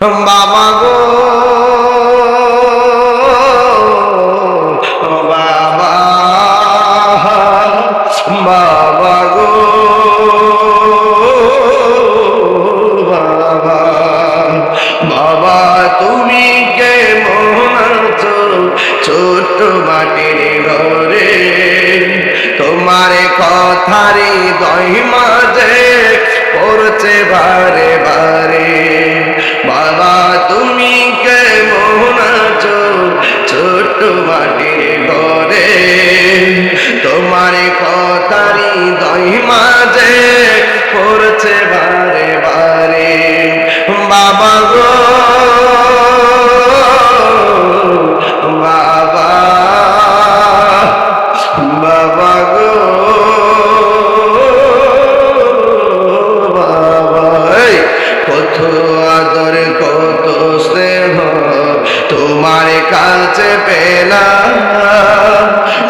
বাবা গো, বাবা বাবা গো, বাবা বাবা, তুমি ঘরে, তোমার কথারি দই মাঝে পড়ছে বারে বারে। বাবা কাছে পেলাম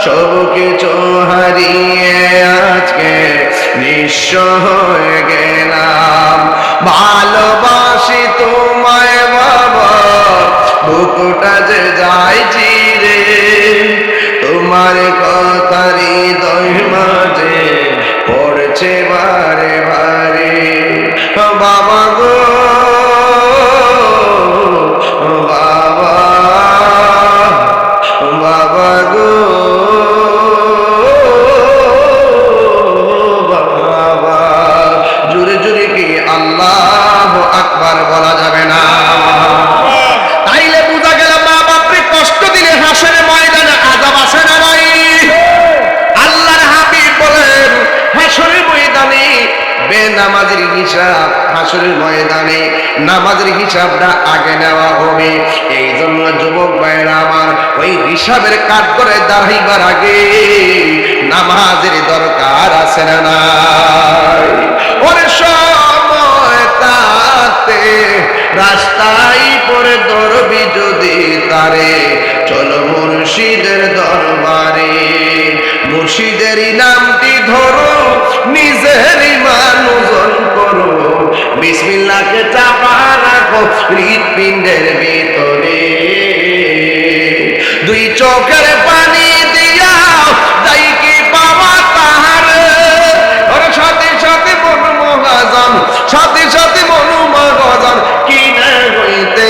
সব কিছু হারিয়ে আজকে নিঃস্ব হয়ে গেলাম। ভালোবাসি তোমায় বাবা, বুকুটা যে যাইছি রে, তোমার হিসাব হাসরের ময়দানে নামাজের হিসাবটা আগে নেওয়া হবে। এই জন্য যুবক ভাইরা আমার ওই হিসাবের কাজ করে দাঁড়াইবার আগে নামাজের দরকার আছে না নাই? হৃৎপিণ্ডের ভিতরে। দুই চোখের পানি দিয়া যাই কি পাওয়া তাহার। সাথে সাথে মন মহাজন, সাথে সাথে মন মহাজন কি না হইতে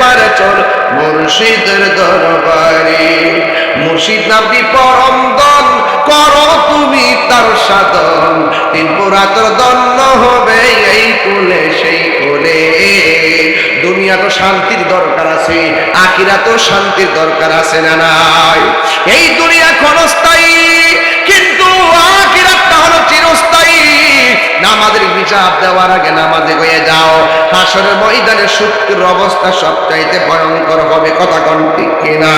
পারে চল মুর্শিদের দরবারে। মুর্শিদ নামটি পরম দন করো তুমি তার সাধন। তিন পুরাতর দন্ন হবে এই কুলে দুনিয়া তো শান্তির দরকার আছে আকিরা তো শান্তির দরকার আছে না নাই? এই দুনিয়া ক্ষণস্থায়ী, কিন্তু হলো চিরস্থায়ী। নামাজের হিসাব দেওয়ার আগে নামাজে হয়ে যাও। হাসরের ময়দানে সত্যের অবস্থা সবচাইতে ভয়ঙ্কর হবে, কথা কন ঠিক কিনা?